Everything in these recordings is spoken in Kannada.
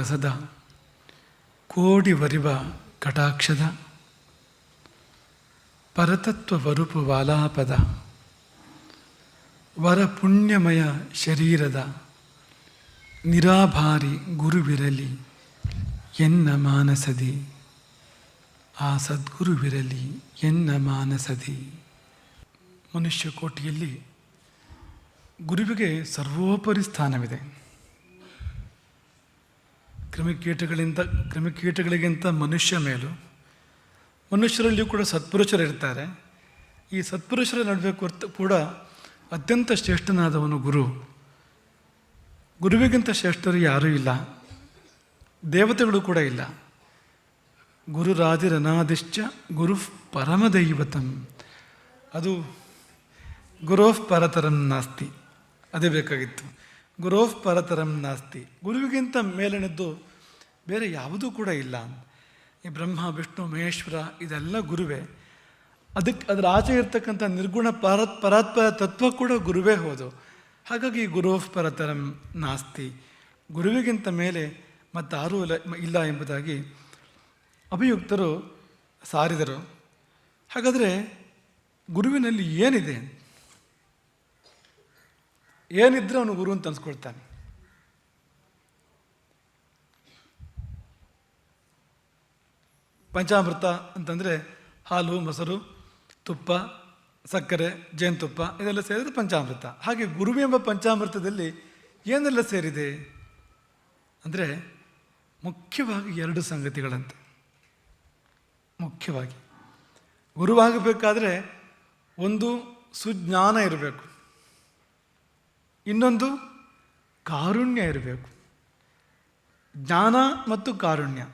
ರಸದ ಕೋಡಿ ವರಿವ ಕಟಾಕ್ಷದ, ಪರತತ್ವ ವರುಪು ವಾಲಾಪದ ವರ ಪುಣ್ಯಮಯ ಶರೀರದ, ನಿರಾಭಾರಿ ಗುರುವಿರಲಿ ಎನ್ನ ಮಾನಸದಿ. ಆ ಸದ್ಗುರುವಿರಲಿ ಎನ್ನ ಮಾನಸದಿ. ಮನುಷ್ಯ ಕೋಟಿಯಲ್ಲಿ ಗುರುವಿಗೆ ಸರ್ವೋಪರಿ ಸ್ಥಾನವಿದೆ. ಕ್ರಿಮಿಕೀಟಗಳಿಂದ, ಕ್ರಿಮಿಕೀಟಗಳಿಗಿಂತ ಮನುಷ್ಯ ಮೇಲು ಮನುಷ್ಯರಲ್ಲಿಯೂ ಕೂಡ ಸತ್ಪುರುಷರಿರ್ತಾರೆ. ಈ ಸತ್ಪುರುಷರ ನಡುವೆ ಕೊರ್ತು, ಕೂಡ ಅತ್ಯಂತ ಶ್ರೇಷ್ಠನಾದವನು ಗುರು. ಗುರುವಿಗಿಂತ ಶ್ರೇಷ್ಠರು ಯಾರೂ ಇಲ್ಲ. ದೇವತೆಗಳು ಕೂಡ ಇಲ್ಲ. ಗುರುರಾದಿರನಾದಿಶ್ಚ ಗುರು ಪರಮದೈವತಂ. ಅದು ಗುರೋಫ್ ಪರತರಂ ನಾಸ್ತಿ. ಅದೇ ಬೇಕಾಗಿತ್ತು. ಗುರೋಫ್ ಪರತರಂ ನಾಸ್ತಿ. ಗುರುವಿಗಿಂತ ಮೇಲಿನದ್ದು ಬೇರೆ ಯಾವುದೂ ಕೂಡ ಇಲ್ಲ. ಈ ಬ್ರಹ್ಮ, ವಿಷ್ಣು, ಮಹೇಶ್ವರ ಇದೆಲ್ಲ ಗುರುವೇ. ಅದಕ್ಕೆ ಅದರ ಆಚೆ ಇರ್ತಕ್ಕಂಥ ನಿರ್ಗುಣ ಪರತ್, ಪರಾತ್ಪರ ತತ್ವ ಕೂಡ ಗುರುವೇ ಹೋದು. ಹಾಗಾಗಿ ಗುರೋಫ್ ಪರತರಂ ನಾಸ್ತಿ. ಗುರುವಿಗಿಂತ ಮೇಲೆ ಮತ್ತಾರೂ ಇಲ್ಲ ಇಲ್ಲ ಎಂಬುದಾಗಿ ಅಭಿಯುಕ್ತರು ಸಾರಿದರು. ಹಾಗಾದರೆ ಗುರುವಿನಲ್ಲಿ ಏನಿದೆ? ಏನಿದ್ರೆ ಅವನು ಗುರು ಅಂತ ಅನ್ಸ್ಕೊಳ್ತಾನೆ. ಪಂಚಾಮೃತ ಅಂತಂದರೆ ಹಾಲು, ಮೊಸರು, ತುಪ್ಪ, ಸಕ್ಕರೆ, ಜೇನುತುಪ್ಪ ಇದೆಲ್ಲ ಸೇರಿದ್ರೆ ಪಂಚಾಮೃತ. ಹಾಗೆ ಗುರು ಎಂಬ ಪಂಚಾಮೃತದಲ್ಲಿ ಏನೆಲ್ಲ ಸೇರಿದೆ? ಅಂದರೆ ಮುಖ್ಯವಾಗಿ ಎರಡು ಸಂಗತಿಗಳಂತೆ. ಮುಖ್ಯವಾಗಿ ಗುರುವಾಗಬೇಕಾದ್ರೆ ಒಂದು ಸುಜ್ಞಾನ ಇರಬೇಕು. ಇನ್ನೊಂದು ಕಾರುಣ್ಯ ಇರಬೇಕು. ಜ್ಞಾನ ಮತ್ತು ಕಾರುಣ್ಯ.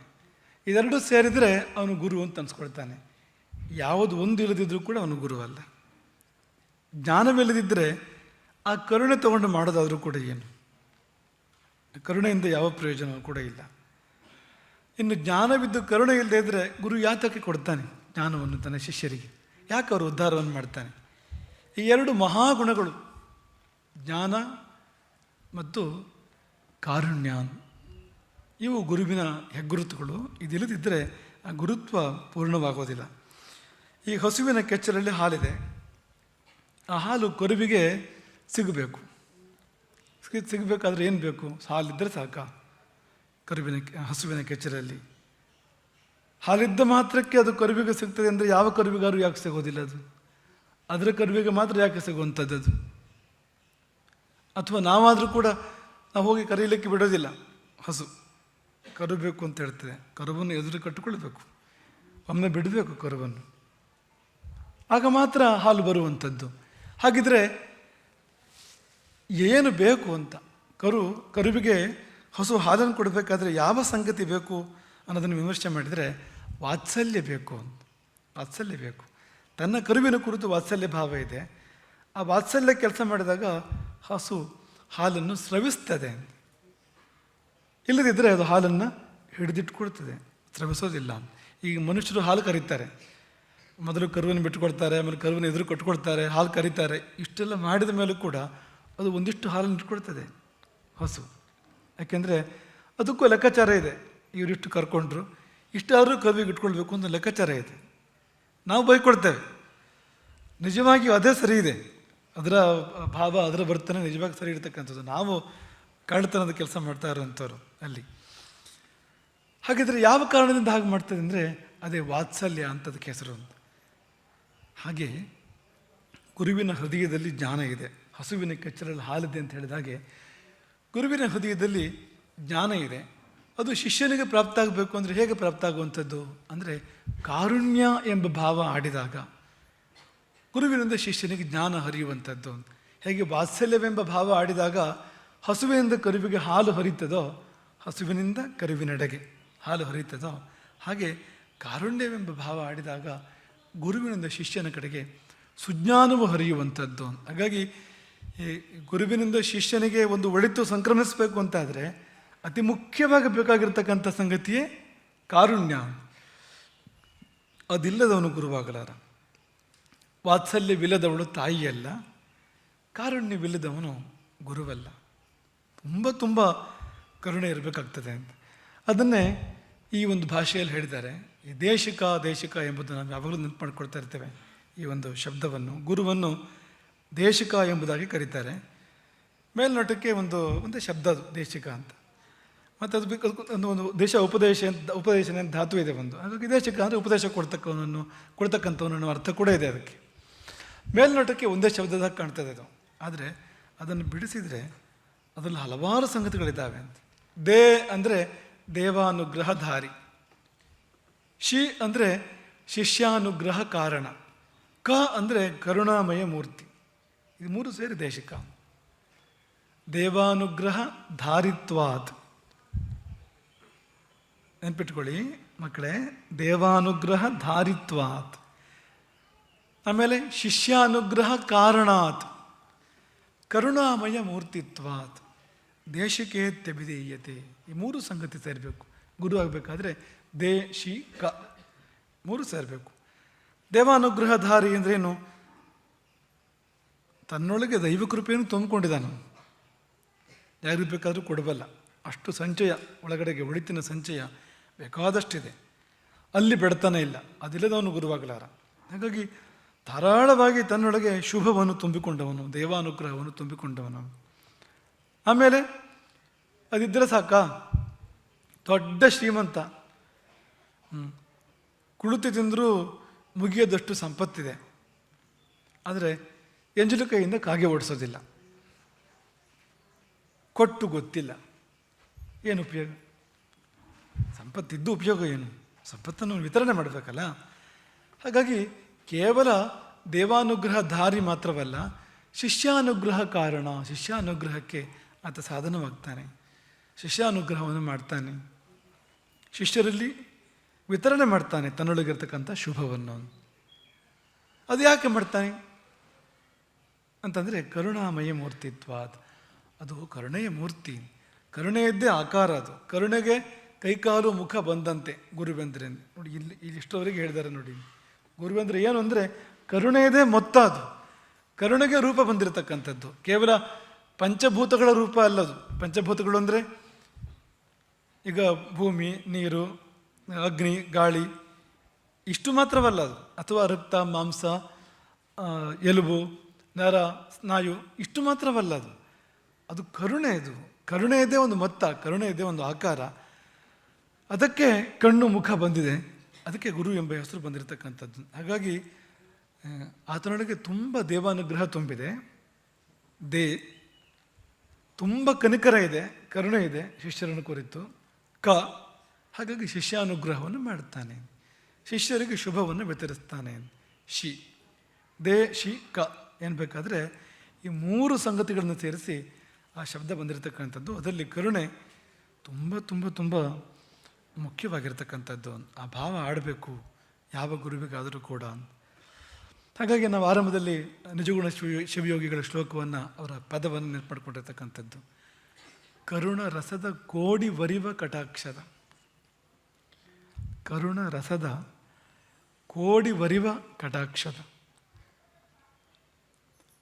ಇದೆರಡೂ ಸೇರಿದರೆ ಅವನು ಗುರು ಅಂತ ಅನ್ಸ್ಕೊಳ್ತಾನೆ. ಯಾವುದು ಒಂದು ಇಲ್ಲದಿದ್ದರೂ ಕೂಡ ಅವನು ಗುರು ಅಲ್ಲ. ಜ್ಞಾನವಿಲ್ಲದಿದ್ದರೆ ಆ ಕರುಣೆ ತಗೊಂಡು ಮಾಡೋದಾದರೂ ಕೂಡ ಏನು? ಕರುಣೆಯಿಂದ ಯಾವ ಪ್ರಯೋಜನವೂ ಕೂಡ ಇಲ್ಲ. ಇನ್ನು ಜ್ಞಾನವಿದ್ದು ಕರುಣೆ ಇಲ್ಲದೇ ಇದ್ದರೆ ಗುರು ಯಾತಕ್ಕೆ ಕೊಡ್ತಾನೆ ಜ್ಞಾನವನ್ನು ತನ್ನ ಶಿಷ್ಯರಿಗೆ? ಯಾಕೆ ಅವರು ಉದ್ಧಾರವನ್ನು ಮಾಡ್ತಾನೆ? ಈ ಎರಡು ಮಹಾಗುಣಗಳು ಜ್ಞಾನ ಮತ್ತು ಕಾರುಣ್ಯ. ಇವು ಗುರುವಿನ ಹೆಗ್ಗುರುತುಗಳು. ಇದಿಲ್ಲದಿದ್ದರೆ ಆ ಗುರುತ್ವ ಪೂರ್ಣವಾಗೋದಿಲ್ಲ. ಈ ಹಸುವಿನ ಕೆಚ್ಚಲಲ್ಲಿ ಹಾಲಿದೆ. ಆ ಹಾಲು ಕರುವಿಗೆ ಸಿಗಬೇಕು. ಸಿಗ್- ಸಿಗಬೇಕಾದ್ರೆ ಏನು ಬೇಕು? ಹಾಲಿದ್ದರೆ ಸಾಕ. ಕರುವಿನ ಹಸುವಿನ ಕೆಚ್ಚಲಲ್ಲಿ. ಹಾಲಿದ್ದ ಮಾತ್ರಕ್ಕೆ ಅದು ಕರುವಿಗೆ ಸಿಗ್ತದೆ ಅಂದರೆ ಯಾವ ಕರುವಿಗಾರು ಯಾಕೆ ಸಿಗೋದಿಲ್ಲ ಅದು? ಅದರ ಕರುವಿಗೆ ಮಾತ್ರ ಯಾಕೆ ಸಿಗುವಂಥದ್ದು ಅದು? ಅಥವಾ ನಾವಾದರೂ ಕೂಡ ನಾವು ಹೋಗಿ ಕರೀಲಿಕ್ಕೆ ಬಿಡೋದಿಲ್ಲ. ಹಸು. ಕರುಬೇಕು ಅಂತ ಹೇಳ್ತದೆ. ಕರುವನ್ನು ಎದುರು ಕಟ್ಟಿಕೊಳ್ಬೇಕು ಒಮ್ಮೆ ಬಿಡಬೇಕು ಕರುವನ್ನು. ಆಗ ಮಾತ್ರ ಹಾಲು ಬರುವಂಥದ್ದು. ಹಾಗಿದ್ರೆ ಏನು ಬೇಕು ಅಂತ? ಕರು, ಕರುವಿಗೆ ಹಸು ಹಾಲನ್ನು ಕೊಡಬೇಕಾದ್ರೆ ಯಾವ ಸಂಗತಿ ಬೇಕು ಅನ್ನೋದನ್ನು ವಿಮರ್ಶೆ ಮಾಡಿದರೆ ವಾತ್ಸಲ್ಯ ಬೇಕು ಅಂತ. ವಾತ್ಸಲ್ಯ ಬೇಕು. ತನ್ನ ಕರುವಿನ ಕುರಿತು ವಾತ್ಸಲ್ಯ ಭಾವ ಇದೆ. ಆ ವಾತ್ಸಲ್ಯ ಕೆಲಸ ಮಾಡಿದಾಗ ಹಸು ಹಾಲನ್ನು ಸ್ರವಿಸ್ತದೆ. ಇಲ್ಲದಿದ್ದರೆ ಅದು ಹಾಲನ್ನು ಹಿಡಿದಿಟ್ಕೊಳ್ತದೆ. ಸ್ರವಿಸೋದಿಲ್ಲ. ಈಗ ಮನುಷ್ಯರು ಹಾಲು ಕರೀತಾರೆ. ಮೊದಲು ಕರುವನ್ನು ಬಿಟ್ಟುಕೊಡ್ತಾರೆ, ಆಮೇಲೆ ಕರುವನ್ನು ಎದುರು ಕೊಟ್ಟುಕೊಡ್ತಾರೆ ಹಾಲು ಕರೀತಾರೆ. ಇಷ್ಟೆಲ್ಲ ಮಾಡಿದ ಮೇಲೂ ಕೂಡ ಅದು ಒಂದಿಷ್ಟು ಹಾಲನ್ನು ಇಟ್ಕೊಳ್ತದೆ ಹಸು. ಯಾಕೆಂದರೆ ಅದಕ್ಕೂ ಲೆಕ್ಕಾಚಾರ ಇದೆ. ಇವರಿಷ್ಟು ಕರ್ಕೊಂಡ್ರು, ಇಷ್ಟಾದರೂ ಕರುವಿಗೆ ಇಟ್ಕೊಳ್ಬೇಕು ಅಂತ ಲೆಕ್ಕಾಚಾರ ಇದೆ. ನಾವು ಬೈಕೊಳ್ತೇವೆ. ನಿಜವಾಗಿಯೂ ಅದೇ ಸರಿ ಇದೆ. ಅದರ ಭಾವ, ಅದರ ವರ್ತನೆ ನಿಜವಾಗಿ ಸರಿ ಇರ್ತಕ್ಕಂಥದ್ದು. ನಾವು ಕಳ್ಳತನದ ಕೆಲಸ ಮಾಡ್ತಾ ಇರೋವಂಥವ್ರು ಅಲ್ಲಿ. ಹಾಗಿದ್ರೆ ಯಾವ ಕಾರಣದಿಂದ ಹಾಗೆ ಮಾಡ್ತದೆ ಅಂದರೆ, ಅದೇ ವಾತ್ಸಲ್ಯ ಅಂತದಕ್ಕೆ ಹೆಸರು ಅಂತ. ಹಾಗೆ ಗುರುವಿನ ಹೃದಯದಲ್ಲಿ ಜ್ಞಾನ ಇದೆ. ಹಸುವಿನ ಕೆಚ್ಚಲಲ್ಲಿ ಹಾಲಿದೆ ಅಂತ ಹೇಳಿದಾಗೆ ಗುರುವಿನ ಹೃದಯದಲ್ಲಿ ಜ್ಞಾನ ಇದೆ. ಅದು ಶಿಷ್ಯನಿಗೆ ಪ್ರಾಪ್ತ ಆಗಬೇಕು ಅಂದರೆ ಹೇಗೆ ಪ್ರಾಪ್ತ ಆಗುವಂಥದ್ದು? ಅಂದರೆ ಕಾರುಣ್ಯ ಎಂಬ ಭಾವ ಆಡಿದಾಗ. ಗುರುವಿನಿಂದ ಶಿಷ್ಯನಿಗೆ ಜ್ಞಾನ ಹರಿಯುವಂಥದ್ದು. ಹೇಗೆ ವಾತ್ಸಲ್ಯವೆಂಬ ಭಾವ ಆಡಿದಾಗ ಹಸುವಿನಿಂದ ಕರುವಿಗೆ ಹಾಲು ಹರಿತದೋ, ಹಸುವಿನಿಂದ ಕರುವಿನೆಡೆಗೆ ಹಾಲು ಹರಿತದೋ, ಹಾಗೆ ಕಾರುಣ್ಯವೆಂಬ ಭಾವ ಆಡಿದಾಗ ಗುರುವಿನಿಂದ ಶಿಷ್ಯನ ಕಡೆಗೆ ಸುಜ್ಞಾನವು ಹರಿಯುವಂಥದ್ದು. ಹಾಗಾಗಿ ಈ ಗುರುವಿನಿಂದ ಶಿಷ್ಯನಿಗೆ ಒಂದು ಒಳಿತು ಸಂಕ್ರಮಿಸಬೇಕು ಅಂತಾದರೆ ಅತಿ ಮುಖ್ಯವಾಗಿ ಬೇಕಾಗಿರ್ತಕ್ಕಂಥ ಸಂಗತಿಯೇ ಕಾರುಣ್ಯ. ಅದಿಲ್ಲದವನು ಗುರುವಾಗಲಾರ. ವಾತ್ಸಲ್ಯವಿಲ್ಲದವಳು ತಾಯಿಯಲ್ಲ ಕಾರುಣ್ಯವಿಲ್ಲದವನು ಗುರುವಲ್ಲ. ತುಂಬ ತುಂಬ ಕರುಣೆ ಇರಬೇಕಾಗ್ತದೆ ಅಂತ. ಅದನ್ನೇ ಈ ಒಂದು ಭಾಷೆಯಲ್ಲಿ ಹೇಳಿದ್ದಾರೆ. ಈ ದೇಶಿಕ ದೇಶಿಕ ಎಂಬುದು ನಾವು ಯಾವಾಗಲೂ ನೆನಪು ಮಾಡ್ಕೊಳ್ತಾ ಇರ್ತೇವೆ. ಈ ಒಂದು ಶಬ್ದವನ್ನು, ಗುರುವನ್ನು ದೇಶಿಕ ಎಂಬುದಾಗಿ ಕರೀತಾರೆ. ಮೇಲ್ನೋಟಕ್ಕೆ ಒಂದು ಒಂದು ಶಬ್ದ ಅದು, ದೇಶಿಕ ಅಂತ. ಮತ್ತು ಅದು ಒಂದು ಒಂದು ದೇಶ ಉಪದೇಶ ಉಪದೇಶನೆ ಧಾತು ಇದೆ ಒಂದು. ಹಾಗಾಗಿ ದೇಶಿಕ ಅಂದರೆ ಉಪದೇಶ ಕೊಡ್ತಕ್ಕವನನ್ನು, ಕೊಡ್ತಕ್ಕಂಥವನನ್ನು ಅರ್ಥ ಕೂಡ ಇದೆ ಅದಕ್ಕೆ. ಮೇಲ್ನೋಟಕ್ಕೆ ಒಂದೇ ಶಬ್ದದಾಗ ಕಾಣ್ತದೆ ಅದು. ಆದರೆ ಅದನ್ನು ಬಿಡಿಸಿದರೆ ಅದರಲ್ಲಿ ಹಲವಾರು ಸಂಗತಿಗಳಿದ್ದಾವೆ ಅಂತ. ದೇ ಅಂದರೆ ದೇವಾನುಗ್ರಹಧಾರಿ. ಶಿ ಅಂದರೆ ಶಿಷ್ಯಾನುಗ್ರಹ ಕಾರಣ. ಕ ಅಂದರೆ ಕರುಣಾಮಯ ಮೂರ್ತಿ. ಇದು ಮೂರು ಸೇರಿ ದೇಶಿಕ. ದೇವಾನುಗ್ರಹ ಧಾರಿತ್ವಾತ್. ನೆನ್ಪಿಟ್ಕೊಳ್ಳಿ ಮಕ್ಕಳೇ, ದೇವಾನುಗ್ರಹ ಧಾರಿತ್ವಾತ್. ಆಮೇಲೆ ಶಿಷ್ಯಾನುಗ್ರಹ ಕಾರಣಾತ್, ಕರುಣಾಮಯ ಮೂರ್ತಿತ್ವಾತ್ ದೇಶಕ್ಕೆ ತೆಬಿದೇಯತೆ ಈ ಮೂರು ಸಂಗತಿ ಸೇರಬೇಕು. ಗುರು ಆಗಬೇಕಾದ್ರೆ ದೇ, ಶಿ, ಕ ಮೂರು ಸೇರಬೇಕು. ದೇವಾನುಗ್ರಹಧಾರಿ ಅಂದ್ರೇನು ತನ್ನೊಳಗೆ ದೈವ ಕೃಪೆಯನ್ನು ತುಂಬಿಕೊಂಡಿದ್ದಾನು. ಯಾರಿಗೆ ಬೇಕಾದರೂ ಕೊಡಬಲ್ಲ. ಅಷ್ಟು ಸಂಚಯ, ಒಳಗಡೆಗೆ ಒಳಿತಿನ ಸಂಚಯ ಬೇಕಾದಷ್ಟಿದೆ. ಅಲ್ಲಿ ಬೆಡ್ತಾನೆ ಇಲ್ಲ. ಅದಿಲ್ಲದವನು ಗುರುವಾಗಲಾರ. ಹಾಗಾಗಿ ಧಾರಾಳವಾಗಿ ತನ್ನೊಳಗೆ ಶುಭವನ್ನು ತುಂಬಿಕೊಂಡವನು, ದೇವಾನುಗ್ರಹವನ್ನು ತುಂಬಿಕೊಂಡವನು. ಆಮೇಲೆ ಅದಿದ್ದರೆ ಸಾಕಾ? ದೊಡ್ಡ ಶ್ರೀಮಂತ. ಕುಳಿತು ತಿಂದರೂ ಮುಗಿಯದಷ್ಟು ಸಂಪತ್ತಿದೆ. ಆದರೆ, ಎಂಜಲು ಕೈಯಿಂದ ಕಾಗೆ ಓಡಿಸೋದಿಲ್ಲ. ಕೊಟ್ಟು ಗೊತ್ತಿಲ್ಲ. ಏನು ಉಪಯೋಗ? ಸಂಪತ್ತಿದ್ದು ಉಪಯೋಗ ಏನು? ಸಂಪತ್ತನ್ನು ವಿತರಣೆ ಮಾಡಬೇಕಲ್ಲ? ಹಾಗಾಗಿ ಕೇವಲ ದೇವಾನುಗ್ರಹ ದಾರಿ ಮಾತ್ರವಲ್ಲ, ಶಿಷ್ಯಾನುಗ್ರಹ ಕಾರಣ, ಶಿಷ್ಯಾನುಗ್ರಹಕ್ಕೆ ಆತ ಸಾಧನವಾಗ್ತಾನೆ. ಶಿಷ್ಯಾನುಗ್ರಹವನ್ನು ಮಾಡ್ತಾನೆ. ಶಿಷ್ಯರಲ್ಲಿ ವಿತರಣೆ ಮಾಡ್ತಾನೆ ತನ್ನೊಳಗಿರ್ತಕ್ಕಂಥ ಶುಭವನ್ನು. ಅದು ಯಾಕೆ ಮಾಡ್ತಾನೆ? ಅಂತಂದರೆ ಕರುಣಾಮಯ ಮೂರ್ತಿತ್ವಾದ ಅದು ಕರುಣೆಯ ಮೂರ್ತಿ. ಕರುಣೆಯದ್ದೇ ಆಕಾರ ಅದು. ಕರುಣೆಗೆ ಕೈಕಾಲು ಮುಖ ಬಂದಂತೆ ಗುರುವೆಂದ್ರೆ ನೋಡಿ, ಇಲ್ಲಿ ಇಲ್ಲಿ ಇಷ್ಟವರೆಗೆ ಹೇಳಿದ್ದಾರೆ ನೋಡಿ. ಗುರುವೆಂದ್ರೆ ಏನು ಅಂದರೆ ಕರುಣೆಯದೇ ಮೊತ್ತ ಅದು ಕರುಣೆಗೆ ರೂಪ ಬಂದಿರತಕ್ಕಂಥದ್ದು. ಕೇವಲ ಪಂಚಭೂತಗಳ ರೂಪ ಅಲ್ಲದು. ಪಂಚಭೂತಗಳು ಅಂದರೆ ಈಗ ಭೂಮಿ, ನೀರು, ಅಗ್ನಿ, ಗಾಳಿ ಇಷ್ಟು ಮಾತ್ರವಲ್ಲ ಅದು. ಅಥವಾ ರಕ್ತ, ಮಾಂಸ ಎಲುಬು, ನರ, ಸ್ನಾಯು ಇಷ್ಟು ಮಾತ್ರವಲ್ಲ ಅದು. ಅದು ಕರುಣೆ ಇದು. ಕರುಣೆಯದೇ ಒಂದು ಮೊತ್ತ, ಕರುಣೆಯದೇ ಒಂದು ಆಕಾರ. ಅದಕ್ಕೆ ಕಣ್ಣು ಮುಖ ಬಂದಿದೆ. ಅದಕ್ಕೆ ಗುರು ಎಂಬ ಹೆಸರು ಬಂದಿರತಕ್ಕಂಥದ್ದು. ಹಾಗಾಗಿ ಆತನೊಳಗೆ ತುಂಬ ದೇವಾನುಗ್ರಹ ತುಂಬಿದೆ. ದೇ, ತುಂಬ ಕನಿಕರ ಇದೆ, ಕರುಣೆ ಇದೆ, ಶಿಷ್ಯರನ್ನು ಕುರಿತು. ಕ, ಹಾಗಾಗಿ ಶಿಷ್ಯಾನುಗ್ರಹವನ್ನು ಮಾಡುತ್ತಾನೆ ಶಿಷ್ಯರಿಗೆ ಶುಭವನ್ನು ವಿತರಿಸ್ತಾನೆ. ಶಿ, ದೇ, ಶಿ, ಕ ಏನು ಬೇಕಾದರೆ ಈ ಮೂರು ಸಂಗತಿಗಳನ್ನು ಸೇರಿಸಿ ಆ ಶಬ್ದ ಬಂದಿರತಕ್ಕಂಥದ್ದು. ಅದರಲ್ಲಿ ಕರುಣೆ ತುಂಬ ತುಂಬ ತುಂಬ ಮುಖ್ಯವಾಗಿರ್ತಕ್ಕಂಥದ್ದು ಆ ಭಾವ ಆಡಬೇಕು, ಯಾವ ಗುರುವಿಗಾದರೂ ಕೂಡ ಹಾಗಾಗಿ ನಾವು ಆರಂಭದಲ್ಲಿ ನಿಜಗುಣ ಶಿವ, ಶಿವಯೋಗಿಗಳ ಶ್ಲೋಕವನ್ನು ಅವರ ಪದವನ್ನು ನೆನಪು ಮಾಡ್ಕೊಂಡಿರ್ತಕ್ಕಂಥದ್ದು. ಕರುಣ ರಸದ ಕೋಡಿ ವರಿವ ಕಟಾಕ್ಷದ. ಕರುಣ ರಸದ ಕೋಡಿ ವರಿವ ಕಟಾಕ್ಷದ.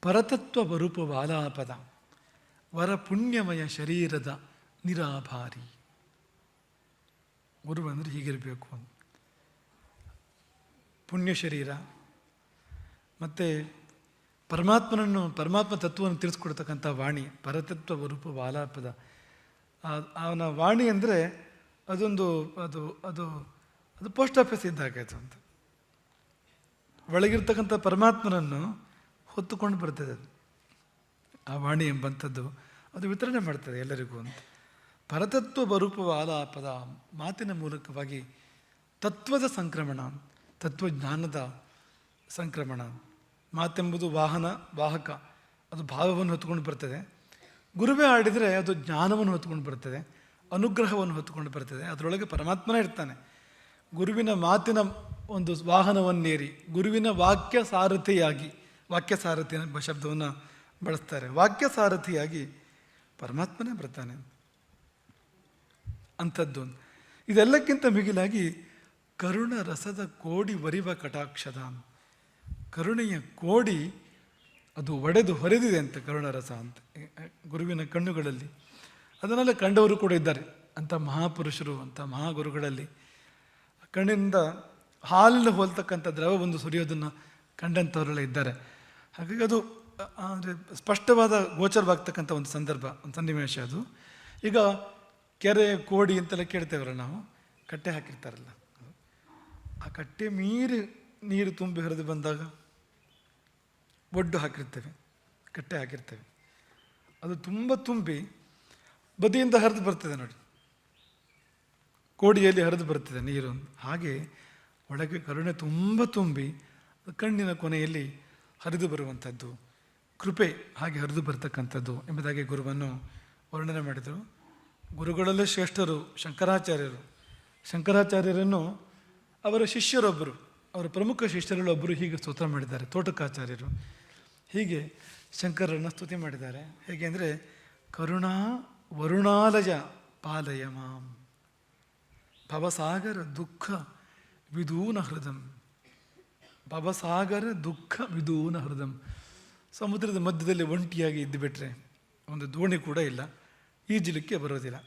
ಪರತತ್ವ ಬರುಪ ವಾಲಾಪದ. ವರ ಪುಣ್ಯಮಯ ಶರೀರದ ನಿರಾಭಾರಿ. ಗುರು ಅಂದರೆ ಹೀಗಿರಬೇಕು ಅಂತ. ಪುಣ್ಯ ಶರೀರ, ಮತ್ತು ಪರಮಾತ್ಮನನ್ನು, ಪರಮಾತ್ಮ ತತ್ವವನ್ನು ತಿಳಿಸ್ಕೊಡ್ತಕ್ಕಂಥ ವಾಣಿ, ಪರತತ್ವ ರೂಪ ವಾಲಾಪದ ಅವನ ವಾಣಿ ಅಂದರೆ ಅದೊಂದು, ಅದು ಅದು ಅದು ಪೋಸ್ಟ್ ಆಫೀಸ್ ಇದ್ದಾಗೆ ಅದು ಅಂತ. ಒಳಗಿರ್ತಕ್ಕಂಥ ಪರಮಾತ್ಮನನ್ನು ಹೊತ್ತುಕೊಂಡು ಬರ್ತದೆ ಅದು. ಆ ವಾಣಿ ಎಂಬಂಥದ್ದು ಅದು ವಿತರಣೆ ಮಾಡ್ತದೆ ಎಲ್ಲರಿಗೂ ಅಂತ. ಪರತತ್ವ ಬರೂಪವ ಪದ ಮಾತಿನ ಮೂಲಕವಾಗಿ ತತ್ವದ ಸಂಕ್ರಮಣ, ತತ್ವಜ್ಞಾನದ ಸಂಕ್ರಮಣ. ಮಾತೆಂಬುದು ವಾಹನ, ವಾಹಕ. ಅದು ಭಾವವನ್ನು ಹೊತ್ಕೊಂಡು ಬರ್ತದೆ. ಗುರುವೇ ಆಡಿದರೆ ಅದು ಜ್ಞಾನವನ್ನು ಹೊತ್ಕೊಂಡು ಬರ್ತದೆ. ಅನುಗ್ರಹವನ್ನು ಹೊತ್ಕೊಂಡು ಬರ್ತದೆ. ಅದರೊಳಗೆ ಪರಮಾತ್ಮನೇ ಇರ್ತಾನೆ. ಗುರುವಿನ ಮಾತಿನ ಒಂದು ವಾಹನವನ್ನೇರಿ, ಗುರುವಿನ ವಾಕ್ಯ ಸಾರಥಿಯಾಗಿ, ವಾಕ್ಯ ಸಾರಥಿ ಶಬ್ದವನ್ನು ಬಳಸ್ತಾರೆ. ವಾಕ್ಯ ಸಾರಥಿಯಾಗಿ ಪರಮಾತ್ಮನೇ ಬರ್ತಾನೆ. ಅಂಥದ್ದು ಇದೆಲ್ಲಕ್ಕಿಂತ ಮಿಗಿಲಾಗಿ ಕರುಣ ರಸದ ಕೋಡಿ ವರಿವ ಕಟಾಕ್ಷದ. ಕರುಣೆಯ ಕೋಡಿ ಅದು ಒಡೆದು ಹೊರೆದಿದೆ ಅಂತ ಕರುಣ ರಸ ಅಂತ ಗುರುವಿನ ಕಣ್ಣುಗಳಲ್ಲಿ. ಅದನ್ನೆಲ್ಲ ಕಂಡವರು ಕೂಡ ಇದ್ದಾರೆ ಅಂಥ ಮಹಾಪುರುಷರು ಅಂಥ ಮಹಾಗುರುಗಳಲ್ಲಿ. ಕಣ್ಣಿನಿಂದ ಹಾಲಿನ ಹೋಲ್ತಕ್ಕಂಥ ದ್ರವ ಒಂದು ಸುರಿಯೋದನ್ನು ಕಂಡಂಥವರೆಲ್ಲ ಇದ್ದಾರೆ. ಹಾಗಾಗಿ ಅದು ಅಂದರೆ ಸ್ಪಷ್ಟವಾದ ಗೋಚರವಾಗ್ತಕ್ಕಂಥ ಒಂದು ಸಂದರ್ಭ, ಒಂದು ಸನ್ನಿವೇಶ ಅದು. ಈಗ ಕೆರೆ ಕೋಡಿ ಅಂತೆಲ್ಲ ಕೇಳ್ತೇವಲ್ಲ ನಾವು? ಕಟ್ಟೆ ಹಾಕಿರ್ತಾರಲ್ಲ. ಆ ಕಟ್ಟೆ ಮೀರಿ ನೀರು ತುಂಬಿ ಹರಿದು ಬಂದಾಗ ಒಡ್ಡು ಹಾಕಿರ್ತೇವೆ, ಕಟ್ಟೆ ಹಾಕಿರ್ತೇವೆ. ಅದು ತುಂಬ ತುಂಬಿ ಬದಿಯಿಂದ ಹರಿದು ಬರ್ತದೆ ನೋಡಿ. ಕೋಡಿಯಲ್ಲಿ ಹರಿದು ಬರ್ತದೆ ನೀರು. ಹಾಗೆ ಒಳಗೆ ಕರುಣೆ ತುಂಬ ತುಂಬಿ ಕಣ್ಣಿನ ಕೊನೆಯಲ್ಲಿ ಹರಿದು ಬರುವಂಥದ್ದು ಕೃಪೆ ಹಾಗೆ ಹರಿದು ಬರ್ತಕ್ಕಂಥದ್ದು ಎಂಬುದಾಗಿ ಗುರುವನ್ನು ವರ್ಣನೆ ಮಾಡಿದರು. ಗುರುಗಳಲ್ಲೇ ಶ್ರೇಷ್ಠರು, ಶಂಕರಾಚಾರ್ಯರು. ಶಂಕರಾಚಾರ್ಯರನ್ನು ಅವರ ಶಿಷ್ಯರೊಬ್ಬರು ಅವರ ಪ್ರಮುಖ ಶಿಷ್ಯರಲ್ಲೊಬ್ಬರು ಹೀಗೆ ಸ್ತೋತ್ರ ಮಾಡಿದ್ದಾರೆ, ತೋಟಕಾಚಾರ್ಯರು. ಹೀಗೆ ಶಂಕರರನ್ನು ಸ್ತುತಿ ಮಾಡಿದ್ದಾರೆ. ಹೇಗೆ ಅಂದರೆ, ಕರುಣಾ ವರುಣಾಲಯ ಪಾಲಯ ಮಾಂ, ಭವಸಾಗರ ದುಃಖ ವಿದೂನ ಹೃದಂ, ಭವಸಾಗರ ದುಃಖ ವಿದೂನ ಹೃದಂ. ಸಮುದ್ರದ ಮಧ್ಯದಲ್ಲಿ ಒಂಟಿಯಾಗಿ ಇದ್ದುಬಿಟ್ರೆ, ಒಂದು ದೋಣಿ ಕೂಡ ಇಲ್ಲ. ಈಜಲಿಕ್ಕೆ ಬರೋದಿಲ್ಲ.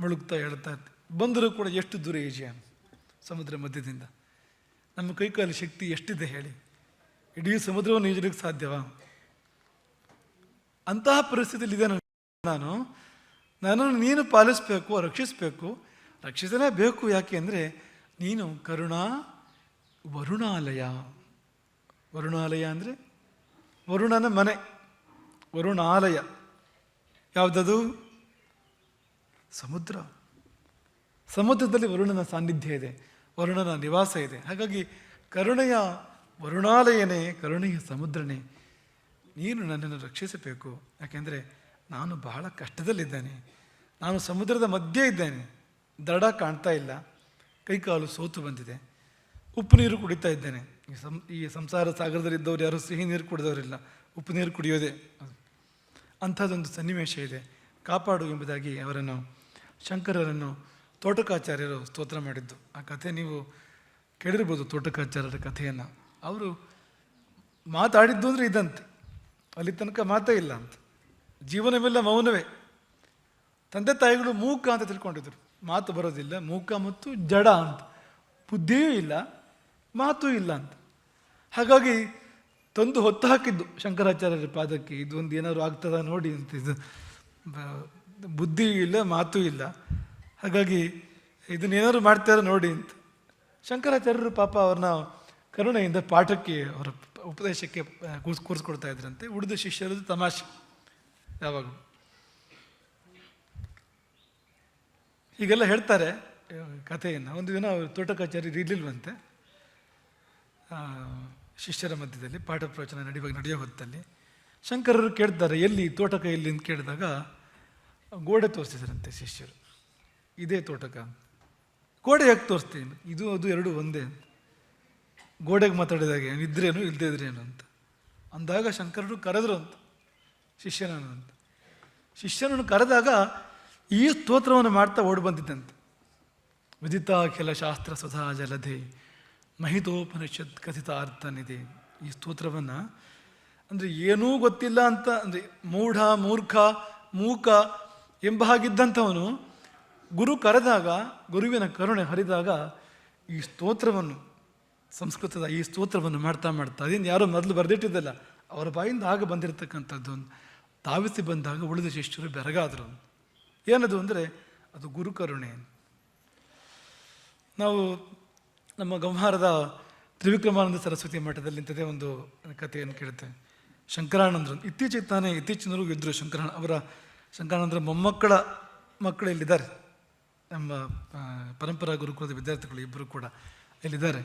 ಮುಳುಗ್ತಾ ಹೇಳ್ತಾ ಇರ್ತೀವಿ ಬಂದರೂ ಕೂಡ ಎಷ್ಟು ದೂರ ಈಜಿಯ ಸಮುದ್ರ ಮಧ್ಯದಿಂದ. ನಮ್ಮ ಕೈಕಾಲು ಶಕ್ತಿ ಎಷ್ಟಿದೆ ಹೇಳಿ. ಇಡೀ ಸಮುದ್ರವನ್ನು ಈಜಲಿಕ್ಕೆ ಸಾಧ್ಯವಾ? ಅಂತಹ ಪರಿಸ್ಥಿತಿಯಲ್ಲಿ ಇದೆ ನಾನು. ನನ್ನನ್ನು ನೀನು ಪಾಲಿಸಬೇಕು, ರಕ್ಷಿಸಬೇಕು. ರಕ್ಷಿಸಲೇ ಬೇಕು ಯಾಕೆ ಅಂದರೆ ನೀನು ಕರುಣಾ ವರುಣಾಲಯ. ವರುಣಾಲಯ ಅಂದರೆ ವರುಣನ ಮನೆ. ವರುಣಾಲಯ. ಯಾವುದದು? ಸಮುದ್ರ. ಸಮುದ್ರದಲ್ಲಿ ವರುಣನ ಸಾನ್ನಿಧ್ಯ ಇದೆ, ವರುಣನ ನಿವಾಸ ಇದೆ. ಹಾಗಾಗಿ ಕರುಣೆಯ ವರುಣಾಲಯನೇ, ಕರುಣೆಯ ಸಮುದ್ರನೇ, ನೀನು ನನ್ನನ್ನು ರಕ್ಷಿಸಬೇಕು. ಯಾಕೆಂದರೆ ನಾನು ಬಹಳ ಕಷ್ಟದಲ್ಲಿದ್ದೇನೆ. ನಾನು ಸಮುದ್ರದ ಮಧ್ಯೆ ಇದ್ದೇನೆ. ದಡ ಕಾಣ್ತಾ ಇಲ್ಲ. ಕೈಕಾಲು ಸೋತು ಬಂದಿದೆ. ಉಪ್ಪು ನೀರು ಕುಡಿತಾ ಇದ್ದೇನೆ. ಈ ಸಂ, ಈ ಸಂಸಾರ ಸಾಗರದಲ್ಲಿದ್ದವ್ರು ಯಾರು ಸಿಹಿ ನೀರು ಕುಡಿದವರಿಲ್ಲ. ಉಪ್ಪು ನೀರು ಕುಡಿಯೋದೇ. ಅಂಥದ್ದೊಂದು ಸನ್ನಿವೇಶ ಇದೆ. ಕಾಪಾಡು ಎಂಬುದಾಗಿ ಅವರನ್ನು ಶಂಕರರನ್ನು ತೋಟಕಾಚಾರ್ಯರು ಸ್ತೋತ್ರ ಮಾಡಿದ್ದು. ಆ ಕಥೆ ನೀವು ಕೇಳಿರ್ಬೋದು, ತೋಟಕಾಚಾರ್ಯರ ಕಥೆಯನ್ನು. ಅವರು ಮಾತಾಡಿದ್ದು ಅಂದರೆ ಇದಂತೆ. ಅಲ್ಲಿ ತನಕ ಮಾತೇ ಇಲ್ಲ ಅಂತ. ಜೀವನವೆಲ್ಲ ಮೌನವೇ. ತಂದೆ ತಾಯಿಗಳು ಮೂಕ ಅಂತ ತಿಳ್ಕೊಂಡಿದ್ರು. ಮಾತು ಬರೋದಿಲ್ಲ, ಮೂಕ ಮತ್ತು ಜಡ ಅಂತ. ಬುದ್ಧಿಯೂ ಇಲ್ಲ, ಮಾತೂ ಇಲ್ಲ ಅಂತ. ಹಾಗಾಗಿ ತಂದು ಹೊತ್ತು ಹಾಕಿದ್ದು ಶಂಕರಾಚಾರ್ಯರ ಪಾದಕ್ಕೆ. ಇದೊಂದು ಏನಾದ್ರು ಆಗ್ತದ ನೋಡಿ ಅಂತ ಇದು. ಬ- ಬುದ್ಧಿಯೂ ಇಲ್ಲ, ಮಾತೂ ಇಲ್ಲ. ಹಾಗಾಗಿ ಇದನ್ನೇನಾದ್ರು ಮಾಡ್ತಾರೋ ನೋಡಿ ಅಂತ. ಶಂಕರಾಚಾರ್ಯರು ಪಾಪ ಅವ್ರನ್ನ ಕರುಣೆಯಿಂದ ಪಾಠಕ್ಕೆ, ಅವರ ಉಪದೇಶಕ್ಕೆ ಕೂರ್ಸ್, ಕೂರಿಸ್ಕೊಡ್ತಾ ಇದ್ರಂತೆ. ಉಳಿದ ಶಿಷ್ಯರದ್ದು ತಮಾಷೆ. ಯಾವಾಗಲೂ. ಹೀಗೆಲ್ಲ ಹೇಳ್ತಾರೆ ಕಥೆಯನ್ನು. ಒಂದು ದಿನ ಅವರು ತೋಟಕಾಚಾರ್ಯರು ಇರಲಿಲ್ವಂತೆ. ಶಿಷ್ಯರ ಮಧ್ಯದಲ್ಲಿ ಪಾಠ ಪ್ರವಚನ ನಡೆಯುವಾಗ ನಡೆಯೋ ಹೊತ್ತಲ್ಲಿ ಶಂಕರರು ಕೇಳ್ತಾರೆ, ಎಲ್ಲಿ ತೋಟಕ ಎಲ್ಲಿ ಅಂತ ಕೇಳಿದಾಗ ಗೋಡೆ ತೋರಿಸಿದ್ರಂತೆ ಶಿಷ್ಯರು. ಇದೇ ತೋಟಕ. ಗೋಡೆ ಯಾಕೆ ತೋರಿಸ್ತೀನಿ? ಇದು, ಅದು ಎರಡು ಒಂದೇ. ಗೋಡೆಗೆ ಮಾತಾಡಿದಾಗೆ ಇದ್ರೇನು ಇಲ್ಲದೇ ಇದ್ರೇನು ಅಂತ. ಅಂದಾಗ ಶಂಕರರು ಕರೆದ್ರು ಅಂತ, ಶಿಷ್ಯನನ್ನು ಅಂತ. ಶಿಷ್ಯನನ್ನು ಕರೆದಾಗ ಈ ಸ್ತೋತ್ರವನ್ನು ಮಾಡ್ತಾ ಓಡಿ ಬಂದಿದ್ದಂತೆ. ಕೆಲ ಶಾಸ್ತ್ರ ಸುಧಾ ಜಲಧೆ, ಮಹಿತೋಪನಿಷತ್ ಕಥಿತ ಅರ್ಥನಿದೆ ಈ ಸ್ತೋತ್ರವನ್ನು, ಅಂದರೆ ಏನೂ ಗೊತ್ತಿಲ್ಲ ಅಂತ, ಅಂದರೆ ಮೂಢ, ಮೂರ್ಖ, ಮೂಕ ಎಂಬ ಹಾಗಿದ್ದಂಥವನು ಗುರು ಕರೆದಾಗ, ಗುರುವಿನ ಕರುಣೆ ಹರಿದಾಗ ಈ ಸ್ತೋತ್ರವನ್ನು, ಸಂಸ್ಕೃತದ ಈ ಸ್ತೋತ್ರವನ್ನು ಮಾಡ್ತಾ ಮಾಡ್ತಾ, ಅದೇನು ಯಾರೋ ಮೊದಲು ಬರೆದಿಟ್ಟಿದ್ದಲ್ಲ, ಅವರ ಬಾಯಿಂದ ಆಗ ಬಂದಿರತಕ್ಕಂಥದ್ದು ತಾವಿಸಿ ಬಂದಾಗ ಉಳಿದ ಶಿಷ್ಯರು ಬೆರಗಾದರು. ಏನದು ಅಂದರೆ, ಅದು ಗುರುಕರುಣೆ ನಾವು ನಮ್ಮ ಗಂಹಾರದ ತ್ರಿವಿಕ್ರಮಾನಂದ ಸರಸ್ವತಿ ಮಠದಲ್ಲಿ ಇಂಥದೇ ಒಂದು ಕಥೆಯನ್ನು ಕೇಳುತ್ತೆ ಶಂಕರಾನಂದರು, ಇತ್ತೀಚೆಗೆ ತಾನೇ ಇತ್ತೀಚಿನವರು ಇದ್ದರು ಶಂಕರ ಅವರ ಶಂಕರಾನಂದರ ಮೊಮ್ಮಕ್ಕಳ ಮಕ್ಕಳು ಇಲ್ಲಿದ್ದಾರೆ ನಮ್ಮ ಪರಂಪರಾ ಗುರುಕುಲದ ವಿದ್ಯಾರ್ಥಿಗಳು ಇಬ್ಬರು ಕೂಡ ಇಲ್ಲಿದ್ದಾರೆ.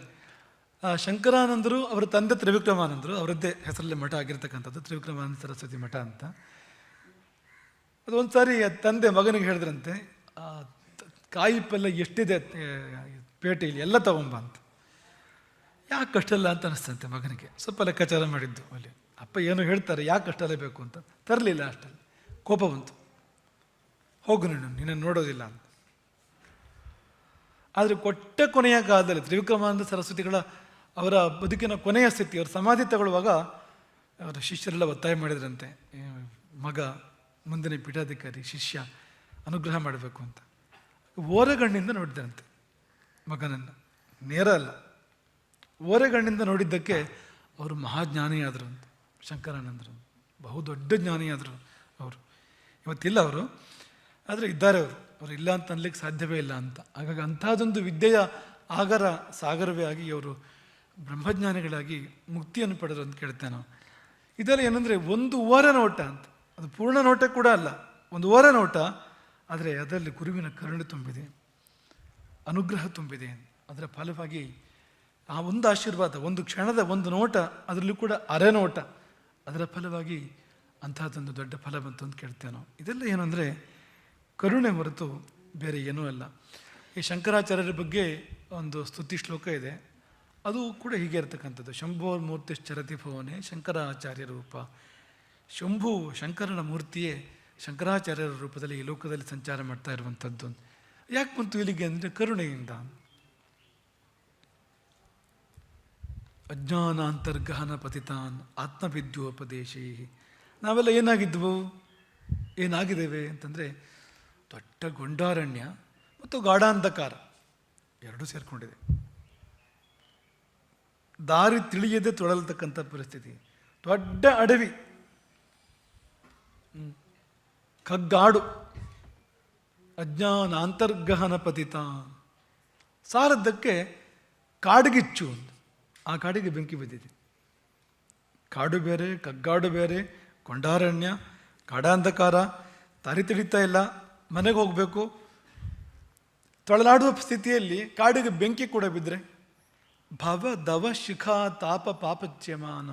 ಶಂಕರಾನಂದರು ಅವರ ತಂದೆ ತ್ರಿವಿಕ್ರಮಾನಂದರು, ಅವರದ್ದೇ ಹೆಸರಲ್ಲಿ ಮಠ ಆಗಿರ್ತಕ್ಕಂಥದ್ದು, ತ್ರಿವಿಕ್ರಮಾನಂದ ಸರಸ್ವತಿ ಮಠ ಅಂತ. ಅದು ಒಂದು ಸಾರಿ ತಂದೆ ಮಗನಿಗೆ ಹೇಳಿದ್ರಂತೆ ಕಾಯಿ ಪಲ್ಯ ಎಷ್ಟಿದೆ ಪೇಟೆಯಲ್ಲಿ ಎಲ್ಲ ತಗೊಂಬ ಅಂತ. ಯಾಕೆ ಅಷ್ಟೆಲ್ಲ ಅಂತ ಅನಿಸ್ತಂತೆ ಮಗನಿಗೆ. ಸ್ವಲ್ಪ ಲೆಕ್ಕಾಚಾರ ಮಾಡಿದ್ದು ಅಲ್ಲಿ. ಅಪ್ಪ ಏನು ಹೇಳ್ತಾರೆ, ಯಾಕೆ ಅಷ್ಟೆಲ್ಲ ಬೇಕು ಅಂತ. ತರಲಿಲ್ಲ ಅಷ್ಟೆಲ್ಲ. ಕೋಪ ಬಂತು. ಹೋಗು ನೀನು, ನಿನ್ನನ್ನು ನೋಡೋದಿಲ್ಲ ಅಂತ. ಆದರೆ ಕೊಟ್ಟ ಕೊನೆಯ ಕಾಲದಲ್ಲಿ ತ್ರಿವಿಕ್ರಮಾನಂದ ಸರಸ್ವತಿಗಳ ಅವರ ಬದುಕಿನ ಕೊನೆಯ ಸ್ಥಿತಿ, ಅವರು ಸಮಾಧಿ ತಗೊಳ್ಳುವಾಗ ಅವರ ಶಿಷ್ಯರೆಲ್ಲ ಒತ್ತಾಯ ಮಾಡಿದ್ರಂತೆ. ಮಗ, ಮುಂದಿನ ಪೀಠಾಧಿಕಾರಿ, ಶಿಷ್ಯ, ಅನುಗ್ರಹ ಮಾಡಬೇಕು ಅಂತ. ಓರೆಗಣ್ಣಿಂದ ನೋಡಿದ್ರಂತೆ ಮಗನನ್ನು. ನೇರ ಅಲ್ಲ, ಓರೆಗಣ್ಣಿಂದ ನೋಡಿದ್ದಕ್ಕೆ ಅವರು ಮಹಾಜ್ಞಾನಿಯಾದರು ಅಂತ, ಶಂಕರಾನಂದರು ಬಹುದೊಡ್ಡ ಜ್ಞಾನಿಯಾದರು. ಇವತ್ತಿಲ್ಲ ಅವರು. ಆದರೆ ಇದ್ದಾರೆ ಅವರು. ಅವರು ಇಲ್ಲ ಅಂತ ಅನ್ಲಿಕ್ಕೆ ಸಾಧ್ಯವೇ ಇಲ್ಲ ಅಂತ. ಹಾಗಾಗಿ ಅಂಥದ್ದೊಂದು ವಿದ್ಯೆಯ ಆಗರ ಸಾಗರವೇ ಆಗಿ ಅವರು ಬ್ರಹ್ಮಜ್ಞಾನಿಗಳಾಗಿ ಮುಕ್ತಿಯನ್ನು ಪಡೆದರು ಅಂತ ಕೇಳ್ತೇವೆ ನಾವು ಇದರಲ್ಲಿ ಏನಂದರೆ ಒಂದು ಓರ ನೋಟ ಅಂತ. ಅದು ಪೂರ್ಣ ನೋಟ ಕೂಡ ಅಲ್ಲ. ಒಂದು ಓರ ನೋಟ, ಆದರೆ ಅದರಲ್ಲಿ ಗುರುವಿನ ಕರುಣೆ ತುಂಬಿದೆ. ಅನುಗ್ರಹ ತುಂಬಿದೆ. ಅದರ ಫಲವಾಗಿ ಆ ಒಂದು ಆಶೀರ್ವಾದ, ಒಂದು ಕ್ಷಣದ ಒಂದು ನೋಟ, ಅದರಲ್ಲೂ ಕೂಡ ಅರೆ ನೋಟ. ಅದರ ಫಲವಾಗಿ ಅಂತಹದ್ದೊಂದು ದೊಡ್ಡ ಫಲ ಬಂತು ಅಂತ ಕೇಳ್ತೇವೆ ನಾವು. ಇದೆಲ್ಲ ಏನು ಅಂದರೆ ಕರುಣೆ ಹೊರತು ಬೇರೆ ಏನೂ ಅಲ್ಲ. ಈ ಶಂಕರಾಚಾರ್ಯರ ಬಗ್ಗೆ ಒಂದು ಸ್ತುತಿ ಶ್ಲೋಕ ಇದೆ. ಅದು ಕೂಡ ಹೀಗೆ ಇರತಕ್ಕಂಥದ್ದು. ಶಂಭೋ ಮೂರ್ತಿ ಚರತಿ ಭವನೆ ಶಂಕರಾಚಾರ್ಯ ರೂಪ. ಶಂಭು ಶಂಕರನ ಮೂರ್ತಿಯೇ ಶಂಕರಾಚಾರ್ಯರ ರೂಪದಲ್ಲಿ ಈ ಲೋಕದಲ್ಲಿ ಸಂಚಾರ ಮಾಡ್ತಾ ಇರುವಂಥದ್ದು. ಯಾಕೆ ಬಂತು ಇಲ್ಲಿಗೆ ಅಂದರೆ ಕರುಣೆಯಿಂದ? ಅಜ್ಞಾನಾಂತರ್ಗಹನ ಪತಿತಾನ್ ಆತ್ಮವಿದ್ಯೋಪದೇಶಿ ನಾವೆಲ್ಲ ಏನಾಗಿದ್ವು? ಏನಾಗಿದ್ದೇವೆ ಅಂತಂದರೆ ದೊಡ್ಡ ಗೊಂಡಾರಣ್ಯ ಮತ್ತು ಗಾಢಾಂಧಕಾರ ಎರಡೂ ಸೇರಿಕೊಂಡಿದೆ. ದಾರಿ ತಿಳಿಯದೆ ತೊಳಲ್ತಕ್ಕಂಥ ಪರಿಸ್ಥಿತಿ. ದೊಡ್ಡ ಅಡವಿ. ಕಗ್ಗಾಡು. ಅಜ್ಞಾನ ಅಂತರ್ಗಹನ ಪತಿತ. ಸಾರದ್ದಕ್ಕೆ ಕಾಡುಗಿಚ್ಚು ಆ ಕಾಡಿಗೆ ಬೆಂಕಿ ಬಿದ್ದಿದೆ. ಕಾಡು ಬೇರೆ, ಕಗ್ಗಾಡು ಬೇರೆ ಕೊಂಡಾರಣ್ಯ, ಕಾಡಾಂಧಕಾರ ತಾರಿ ತಿಳಿತಾ ಇಲ್ಲ, ಮನೆಗೆ ಹೋಗಬೇಕು. ತೊಳಲಾಡುವ ಸ್ಥಿತಿಯಲ್ಲಿ ಕಾಡಿಗೆ ಬೆಂಕಿ ಕೂಡ ಬಿದ್ದರೆ ಭವ ದವ ಶಿಖ ತಾಪ ಪಾಪಚ್ಯಮಾನ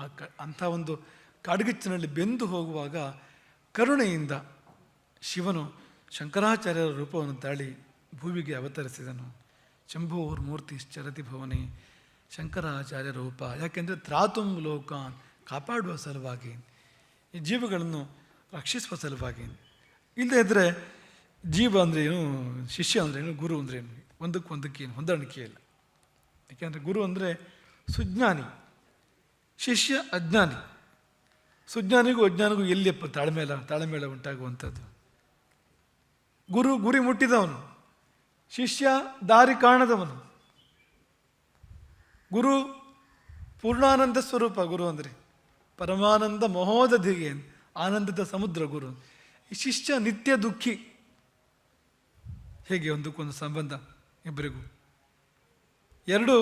ಆ ಕ ಅಂಥ ಒಂದು ಕಾಡ್ಗಿಚ್ಚಿನಲ್ಲಿ ಬೆಂದು ಹೋಗುವಾಗ ಕರುಣೆಯಿಂದ ಶಿವನು ಶಂಕರಾಚಾರ್ಯರ ರೂಪವನ್ನು ತಾಳಿ ಭೂಮಿಗೆ ಅವತರಿಸಿದನು. ಶಂಭೋರ್ ಮೂರ್ತಿ ಶರತಿ ಭವನಿ ಶಂಕರಾಚಾರ್ಯ ರೂಪ, ಯಾಕೆಂದರೆ ತ್ರಾತುಂ ಲೋಕಾನ್ ಕಾಪಾಡುವ ಸಲುವಾಗಿ, ಈ ಜೀವಗಳನ್ನು ರಕ್ಷಿಸುವ ಸಲುವಾಗಿ. ಇಲ್ಲದೇ ಇದ್ದರೆ ಜೀವ ಅಂದರೆ ಏನು, ಶಿಷ್ಯ ಅಂದರೆ ಏನು, ಗುರು ಅಂದ್ರೆ ಏನು, ಒಂದಕ್ಕೆ ಏನು, ಹೊಂದಾಣಿಕೆ ಇಲ್ಲ. ಯಾಕೆಂದರೆ ಗುರು ಅಂದರೆ ಸುಜ್ಞಾನಿ, ಶಿಷ್ಯ ಅಜ್ಞಾನಿ. ಸುಜ್ಞಾನಿಗೂ ಅಜ್ಞಾನಿಗೂ ಎಲ್ಲಿಯಪ್ಪ ತಾಳ್ಮೇಲ, ತಾಳ್ಮೇಳ ಉಂಟಾಗುವಂಥದ್ದು? ಗುರು ಗುರಿ ಮುಟ್ಟಿದವನು, ಶಿಷ್ಯ ದಾರಿ ಕಾಣದವನು. ಗುರು ಪೂರ್ಣಾನಂದ ಸ್ವರೂಪ ಗುರು ಅಂದರೆ ಪರಮಾನಂದ ಮಹೋದಧಿಗೆ ಆನಂದದ ಸಮುದ್ರ ಗುರು. ಶಿಷ್ಯ ನಿತ್ಯ ದುಃಖಿ. ಹೇಗೆ ಒಂದಕ್ಕೊಂದು ಸಂಬಂಧ ಇಬ್ಬರಿಗೂ ಎರಡು,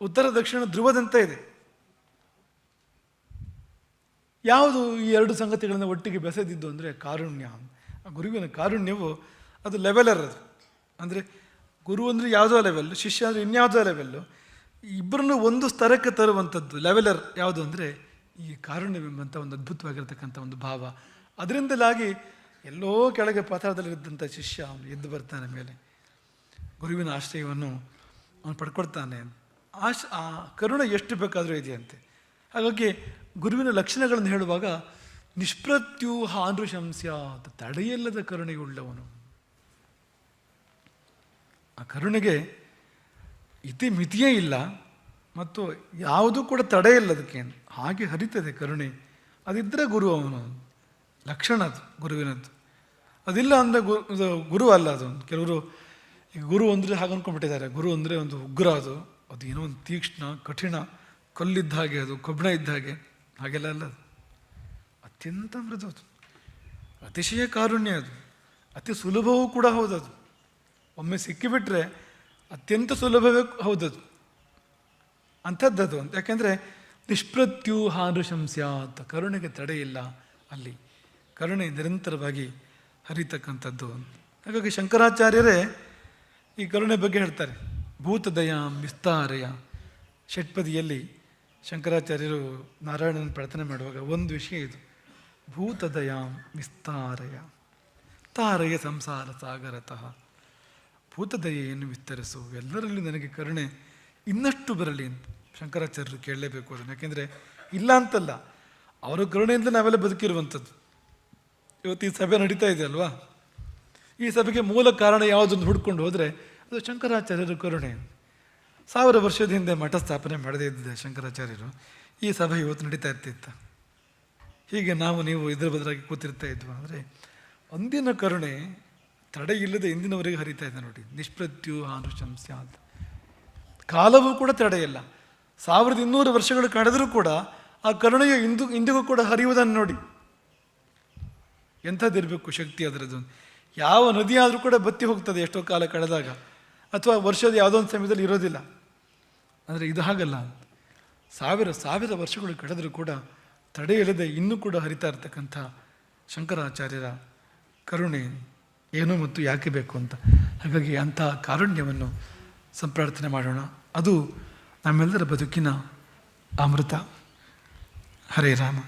ಉತ್ತರ ದಕ್ಷಿಣ ಧ್ರುವದಂತೆ ಇದೆ. ಯಾವುದು ಈ ಎರಡು ಸಂಗತಿಗಳನ್ನು ಒಟ್ಟಿಗೆ ಬೆಸೆದಿದ್ದು ಅಂದರೆ ಕಾರುಣ್ಯ ಗುರುವಿನ ಕಾರುಣ್ಯವು ಅದು ಲೆವೆಲರ್ ಅದು ಅಂದರೆ ಗುರು ಅಂದರೆ ಯಾವುದೋ ಲೆವೆಲ್ ಶಿಷ್ಯ ಅಂದರೆ ಇನ್ಯಾವುದೋ ಲೆವೆಲ್ಲು ಇಬ್ಬರನ್ನು ಒಂದು ಸ್ತರಕ್ಕೆ ತರುವಂಥದ್ದು ಲೆವೆಲರ್ ಯಾವುದು ಅಂದರೆ ಈ ಕಾರುಣ್ಯವೆಂಬಂಥ ಒಂದು ಅದ್ಭುತವಾಗಿರ್ತಕ್ಕಂಥ ಒಂದು ಭಾವ. ಅದರಿಂದಲಾಗಿ ಎಲ್ಲೋ ಕೆಳಗೆ ಪಾತಾಳದಲ್ಲಿದ್ದಂಥ ಶಿಷ್ಯ ಅವನು ಎದ್ದು ಬರ್ತಾನೆ ಮೇಲೆ. ಗುರುವಿನ ಆಶ್ರಯವನ್ನು ಅವನು ಪಡ್ಕೊಳ್ತಾನೆ. ಆಶ್ ಆ ಕರುಣೆ ಎಷ್ಟು ಬೇಕಾದರೂ ಇದೆಯಂತೆ. ಹಾಗಾಗಿ ಗುರುವಿನ ಲಕ್ಷಣಗಳನ್ನು ಹೇಳುವಾಗ ನಿಷ್ಪ್ರತ್ಯೂಹ ಅನುಶಂಸ್ಯಾತ್ ತಡೆಯಲ್ಲದ ಕರುಣೆಯುಳ್ಳವನು. ಆ ಕರುಣೆಗೆ ಇತಿ ಮಿತಿಯೇ ಇಲ್ಲ. ಮತ್ತು ಯಾವುದೂ ಕೂಡ ತಡೆ ಇಲ್ಲ ಅದಕ್ಕೆ ಹಾಗೆ ಹರಿತದೆ ಕರುಣೆ. ಅದಿದ್ದರೆ ಗುರು ಅವನು. ಲಕ್ಷಣ ಅದು, ಗುರುವಿನದ್ದು. ಅದಿಲ್ಲ ಅಂದರೆ ಗುರು ಗುರು ಅಲ್ಲ ಅದು. ಕೆಲವರು ಗುರು ಅಂದರೆ ಹಾಗೆ ಅಂದ್ಕೊಂಡ್ಬಿಟ್ಟಿದ್ದಾರೆ ಗುರು ಅಂದರೆ ಒಂದು ಉಗ್ರ ಅದು. ಅದು ಏನೋ ಒಂದು ತೀಕ್ಷ್ಣ, ಕಠಿಣ, ಕಲ್ಲಿದ್ದ ಹಾಗೆ ಅದು ಕಬ್ಬಿಣ ಇದ್ದ ಹಾಗೆ. ಹಾಗೆಲ್ಲ ಅಲ್ಲ ಅದು. ಅತ್ಯಂತ ಮೃದು ಅದು. ಅತಿಶಯ ಕಾರುಣ್ಯ ಅದು. ಅತಿ ಸುಲಭವೂ ಕೂಡ ಹೌದದು. ಒಮ್ಮೆ ಸಿಕ್ಕಿಬಿಟ್ರೆ ಅತ್ಯಂತ ಸುಲಭವೇ ಹೌದದು. ಅಂಥದ್ದದು ಅಂತ. ಯಾಕೆಂದರೆ ನಿಷ್ಪ್ರತ್ಯೂಹಾನುಶಂಸ್ಯಾತ್ ಕರುಣೆಗೆ ತಡೆಯಿಲ್ಲ ಅಲ್ಲಿ. ಕರುಣೆ ನಿರಂತರವಾಗಿ ಹರಿತಕ್ಕಂಥದ್ದು. ಹಾಗಾಗಿ ಶಂಕರಾಚಾರ್ಯರೇ ಈ ಕರುಣೆ ಬಗ್ಗೆ ಹೇಳ್ತಾರೆ. ಭೂತದಯ ವಿಸ್ತಾರಯ. ಷಟ್ಪದಿಯಲ್ಲಿ ಶಂಕರಾಚಾರ್ಯರು ನಾರಾಯಣನ ಪ್ರಾರ್ಥನೆ ಮಾಡುವಾಗ ಒಂದು ವಿಷಯ ಇದು. ಭೂತದಯ ವಿಸ್ತಾರಯ. ತಾರಯ ಸಂಸಾರ ಸಾಗರತಃ. ಭೂತದಯೆಯನ್ನು ವಿಸ್ತರಿಸು. ಎಲ್ಲರಲ್ಲಿ ನನಗೆ ಕರುಣೆ ಇನ್ನಷ್ಟು ಬರಲಿ ಅಂತ ಶಂಕರಾಚಾರ್ಯರು ಕೇಳಲೇಬೇಕು ಅದನ್ನು. ಯಾಕೆಂದರೆ ಇಲ್ಲ ಅಂತಲ್ಲ, ಅವರ ಕರುಣೆಯಿಂದ ನಾವೆಲ್ಲ ಬದುಕಿರುವಂಥದ್ದು. ಇವತ್ತು ಈ ಸಭೆ ನಡೀತಾ ಇದೆ ಅಲ್ವಾ? ಈ ಸಭೆಗೆ ಮೂಲ ಕಾರಣ ಯಾವುದನ್ನು ಹುಡ್ಕೊಂಡು ಹೋದರೆ ಅದು ಶಂಕರಾಚಾರ್ಯರ ಕರುಣೆ. ಸಾವಿರ ವರ್ಷದ ಹಿಂದೆ ಮಠ ಸ್ಥಾಪನೆ ಮಾಡದೇ ಇದ್ದಿದೆ ಶಂಕರಾಚಾರ್ಯರು ಈ ಸಭೆ ಇವತ್ತು ನಡೀತಾ ಇರ್ತಿತ್ತು ಹೀಗೆ ನಾವು, ನೀವು ಇದ್ರ ಬದಲಾಗಿ ಕೂತಿರ್ತಾ ಇದ್ವು ಅಂದರೆ, ಅಂದಿನ ಕರುಣೆ ತಡೆ ಇಲ್ಲದೆ ಇಂದಿನವರೆಗೆ ಹರಿತಾ ಇದೆ ನೋಡಿ. ನಿಷ್ಪ್ರತ್ಯೂಹಾನುಶಂಸ್ಯ ಅಂತ ಕಾಲವೂ ಕೂಡ ತಡೆಯಿಲ್ಲ ಸಾವಿರದ ಇನ್ನೂರು ವರ್ಷಗಳು ಕಳೆದರೂ ಕೂಡ ಆ ಕರುಣೆಯು ಇಂದು, ಇಂದಿಗೂ ಕೂಡ ಹರಿಯುವುದನ್ನು ನೋಡಿ. ಎಂಥದ್ದಿರಬೇಕು ಶಕ್ತಿ ಅದರದ್ದು. ಯಾವ ನದಿ ಆದರೂ ಕೂಡ ಬತ್ತಿ ಹೋಗ್ತದೆ ಎಷ್ಟೋ ಕಾಲ ಕಳೆದಾಗ. ಅಥವಾ ವರ್ಷದ ಯಾವುದೋ ಒಂದು ಸಮಯದಲ್ಲಿ ಇರೋದಿಲ್ಲ. ಆದರೆ ಇದು ಹಾಗಲ್ಲ. ಸಾವಿರ ಸಾವಿರ ವರ್ಷಗಳು ಕಳೆದರೂ ಕೂಡ ತಡೆಯಿಲ್ಲದೆ ಇನ್ನೂ ಕೂಡ ಹರಿತಾ ಇರ್ತಕ್ಕಂಥ ಶಂಕರಾಚಾರ್ಯರ ಕರುಣೆ ಏನು ಮತ್ತು ಯಾಕೆ ಬೇಕು ಅಂತ. ಹಾಗಾಗಿ ಅಂಥ ಕಾರುಣ್ಯವನ್ನು ಸಂಪ್ರಾರ್ಥನೆ ಮಾಡೋಣ. ಅದು ನಮ್ಮೆಲ್ಲರ ಬದುಕಿನ ಅಮೃತ. ಹರೇ ರಾಮ.